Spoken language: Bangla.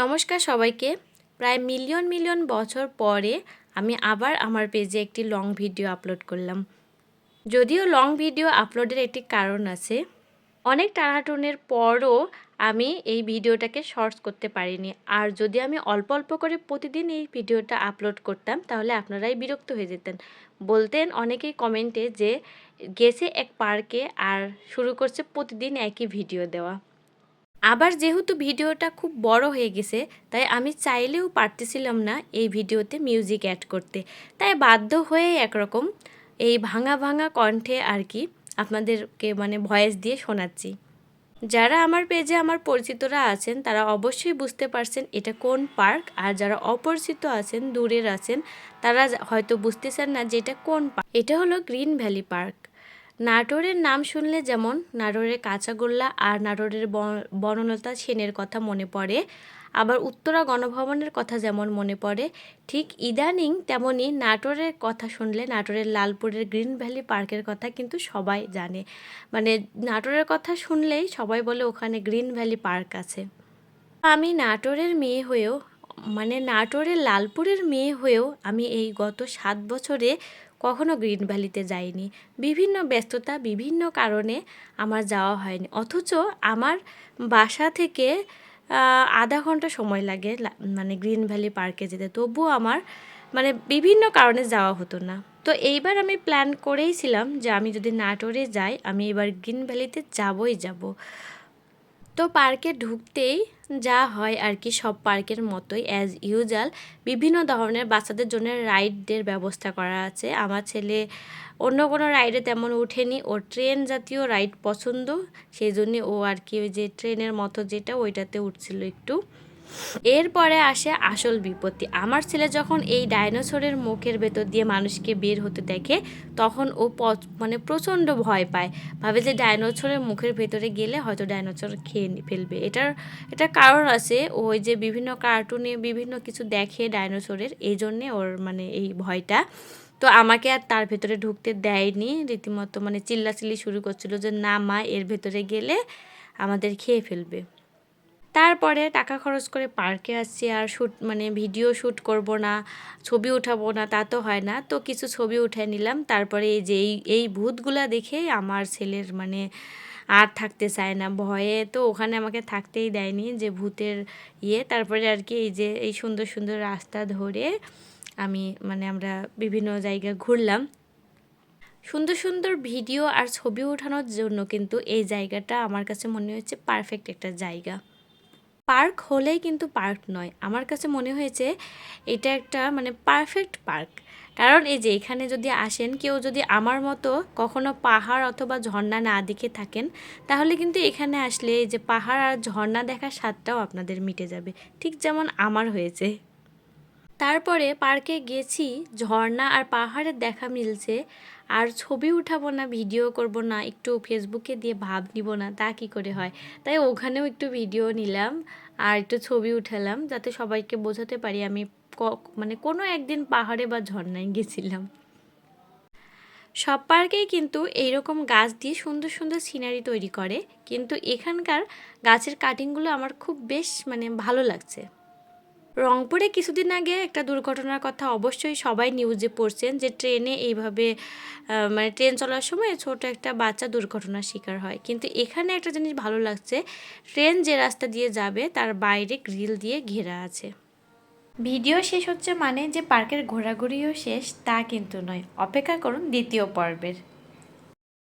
নমস্কার সবাইকে। প্রায় মিলিয়ন মিলিয়ন বছর পরে আমি আবার আমার পেজে একটি লং ভিডিও আপলোড করলাম। যদিও লং ভিডিও আপলোডের একটি কারণ আছে, অনেক টানাটুনের পরও আমি এই ভিডিওটাকে শর্টস করতে পারিনি। আর যদি আমি অল্প অল্প করে প্রতিদিন এই ভিডিওটা আপলোড করতাম, তাহলে আপনারাই বিরক্ত হয়ে যেতেন। বলতেন অনেকেই কমেন্টে যে গেছে এক পার্কে আর শুরু করছে প্রতিদিন একই ভিডিও দেওয়া। আবার যেহেতু ভিডিওটা খুব বড় হয়ে গেছে, তাই আমি চাইলেও পারতেছিলাম না এই ভিডিওতে মিউজিক অ্যাড করতে। তাই বাধ্য হয়ে একরকম এই ভাঙা ভাঙা কণ্ঠে আর কি আপনাদেরকে মানে ভয়েস দিয়ে শোনাচ্ছি। যারা আমার পেজে আমার পরিচিতরা আছেন, তারা অবশ্যই বুঝতে পারছেন এটা কোন পার্ক আর যারা অপরিচিত আছেন, দূরের আছেন, তারা হয়তো বুঝতেছেন না যে এটা কোন পার্ক এটা হলো গ্রিন ভ্যালি পার্ক নাটোরের নাম শুনলে যেমন নাটোরের কাঁচাগোল্লা আর নাটোরের বনলতা সেনের কথা মনে পড়ে। আবার উত্তরা গণভবনের কথা যেমন মনে পড়ে, ঠিক ইদানিং তেমনই নাটোরের কথা শুনলে নাটোরের লালপুরের গ্রিন ভ্যালি পার্কের কথা কিন্তু সবাই জানে। মানে নাটোরের কথা শুনলেই সবাই বলে ওখানে গ্রিন ভ্যালি পার্ক আছে। আমি নাটোরের মেয়ে হয়েও মানে নাটোরের লালপুরের মেয়ে হয়েও আমি এই গত সাত বছরে কখনো গ্রিন ভ্যালিতে যাইনি। বিভিন্ন ব্যস্ততা, বিভিন্ন কারণে আমার যাওয়া হয়নি। অথচ আমার বাসা থেকে আধা ঘণ্টা সময় লাগে মানে গ্রিন ভ্যালি পার্কে যেতে। তবুও আমার মানে বিভিন্ন কারণে যাওয়া হতো না। তো এইবার আমি প্ল্যান করেইছিলাম যে আমি যদি নাটোরে যাই, আমি এবার গ্রিন ভ্যালিতে যাবই যাব। তো পার্কে ঢুকতেই যা হয় আর কি সব পার্কের মতোই অ্যাজ ইউজাল বিভিন্ন ধরনের বাচ্চাদের জন্য রাইডের ব্যবস্থা করা আছে। আমার ছেলে অন্য কোনো রাইডে তেমন ওঠেনি, ও ট্রেন জাতীয় রাইড পছন্দ, সেই জন্যে ও আর কি ওই যে ট্রেনের মতো যেটা, ওইটাতে উঠছিল একটু। এরপরে আসে আসল বিপত্তি। আমার ছেলে যখন এই ডাইনোসরের মুখের ভেতর দিয়ে মানুষকে বের হতে দেখে, তখন ও মানে প্রচণ্ড ভয় পায়। ভাবে যে ডাইনোসরের মুখের ভেতরে গেলে হয়তো ডাইনোসর খেয়ে ফেলবে। এটার, এটা কারণ আছে ওই যে বিভিন্ন কার্টুনে বিভিন্ন কিছু দেখে ডাইনোসরের। এই জন্যে ওর মানে এই ভয়টা। তো আমাকে আর তার ভেতরে ঢুকতে দেয়নি। রীতিমতো মানে চিল্লাচিল্লি শুরু করছিল যে, না মা, এর ভেতরে গেলে আমাদের খেয়ে ফেলবে। তারপরে টাকা খরচ করে পার্কে আসছি আর শ্যুট মানে ভিডিও শ্যুট করব না, ছবি উঠাবো না, তা তো হয় না। তো কিছু ছবি উঠে নিলাম, তারপরে এই যে এই এই ভূতগুলা দেখে আমার ছেলের মানে আর থাকতে চায় না, ভয়ে তো ওখানে আমাকে থাকতেই দেয়নি যে ভূতের ইয়ে। তারপরে আর কি এই যে এই সুন্দর সুন্দর রাস্তা ধরে আমি মানে আমরা বিভিন্ন জায়গায় ঘুরলাম। সুন্দর সুন্দর ভিডিও আর ছবি ওঠানোর জন্য কিন্তু এই জায়গাটা আমার কাছে মনে হচ্ছে পারফেক্ট একটা জায়গা। পার্ক হলেই কিন্তু পার্ক নয়। আমার কাছে মনে হয়েছে এটা একটা মানে পারফেক্ট পার্ক। কারণ এই যে এখানে যদি আসেন, কেউ যদি আমার মতো কখনো পাহাড় অথবা ঝর্ণা না দেখে থাকেন, তাহলে কিন্তু এখানে আসলে এই যে পাহাড় আর ঝর্ণা দেখার স্বাদটাও আপনাদের মিটে যাবে। ঠিক যেমন আমার হয়েছে। তারপরে পার্কে গেছি, ঝর্ণা আর পাহাড়ের দেখা মিলছে। আর ছবি উঠাবো না, ভিডিও করব না, একটু ফেসবুকে দিয়ে ভাব নিব না, তা কি করে হয়? তাই ওখানেও একটু ভিডিও নিলাম আর একটু ছবি উঠালাম, যাতে সবাইকে বোঝাতে পারি আমি মানে কোনো একদিন পাহাড়ে বা ঝর্ণায় গেছিলাম। সব পার্কেই কিন্তু এইরকম গাছ দিয়ে সুন্দর সুন্দর সিনারি তৈরি করে, কিন্তু এখানকার গাছের কাটিংগুলো আমার খুব বেশ মানে ভালো লাগছে। রংপুরে কিছুদিন আগে একটা দুর্ঘটনার কথা অবশ্যই সবাই নিউজে পড়ছেন যে ট্রেনে এইভাবে মানে ট্রেন চলার সময় ছোট একটা বাচ্চা দুর্ঘটনার শিকার হয়। কিন্তু এখানে একটা জিনিস ভালো লাগছে, ট্রেন যে রাস্তা দিয়ে যাবে তার বাইরে গ্রিল দিয়ে ঘেরা আছে। ভিডিও শেষ হচ্ছে মানে যে পার্কের ঘোরাঘুরিও শেষ তা কিন্তু নয়। অপেক্ষা করুন দ্বিতীয় পর্বের।